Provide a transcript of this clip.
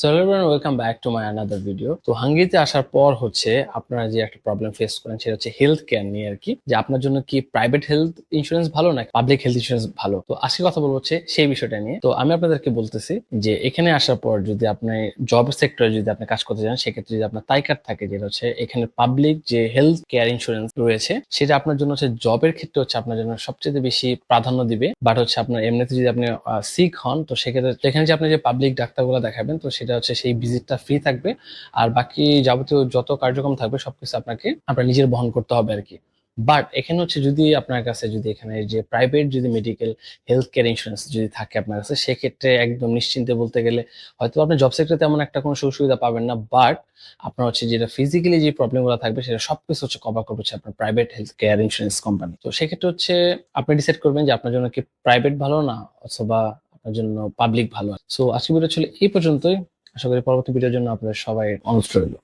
So welcome back to my another video তো হাঙ্গেরিতে আসার পর হচ্ছে আপনারা যে একটা প্রবলেম ফেস করেন সেটা হচ্ছে হেলথ কেয়ার নিয়ে আর কি, যে আপনার জন্য কি প্রাইভেট হেলথ ইন্স্যুরেন্স ভালো না পাবলিক হেলথ ইন্স্যুরেন্স ভালো? তো কথা বলব হচ্ছে সেই বিষয়টা নিয়ে। তো আমি আপনাদেরকে বলতেছি যে এখানে আসার পর যদি আপনি জব সেক্টরে যদি আপনি কাজ করতে চান সেক্ষেত্রে যদি আপনার তাই কার্ড থাকে যেটা হচ্ছে এখানে পাবলিক যে হেলথ কেয়ার ইন্স্যুরেন্স রয়েছে, সেটা আপনার জন্য হচ্ছে জবের ক্ষেত্রে হচ্ছে আপনার জন্য সবচেয়ে বেশি প্রাধান্য দিবে। বাট হচ্ছে আপনার এমনিতে যদি আপনি সিক হন, তো সেক্ষেত্রে এখানে যে আপনি যে পাবলিক ডাক্তারগুলো দেখাবেন, তো সেটা হচ্ছে সেই ভিজিটটা ফ্রি থাকবে। আর বাকি যাবতীয় যত কার্যক্রম থাকবে, সবকিছু আপনাকে, আপনার নিজের বহন করতে হবে আর কি বাট এখানে হচ্ছে যদি আপনার কাছে যদি এখানে যে প্রাইভেট যদি মেডিকেল হেলথ কেয়ার ইন্স্যুরেন্স যদি থাকে আপনার কাছে, সেক্ষেত্রে একদম নিশ্চিন্তে বলতে গেলে হয়তো আপনি জব সেক্টরে তেমন একটা কোনো সুযোগ সুবিধা পাবেন না। বাট আপনার হচ্ছে যেটা ফিজিক্যালি যে প্রবলেমগুলো থাকবে, সেটা সবকিছু হচ্ছে কভার করবে হচ্ছে আপনার private health care insurance company তো সেক্ষেত্রে হচ্ছে আপনি ডিসাইড করবেন যে আপনার জন্য কি প্রাইভেট ভালো না, অথবা আপনার জন্য পাবলিক ভালো। সো আজকে ভিডিও ছিল এই পর্যন্তই। আশা করি পরবর্তী ভিডিওর জন্য আপনাদের সবাই অনুষ্ঠিত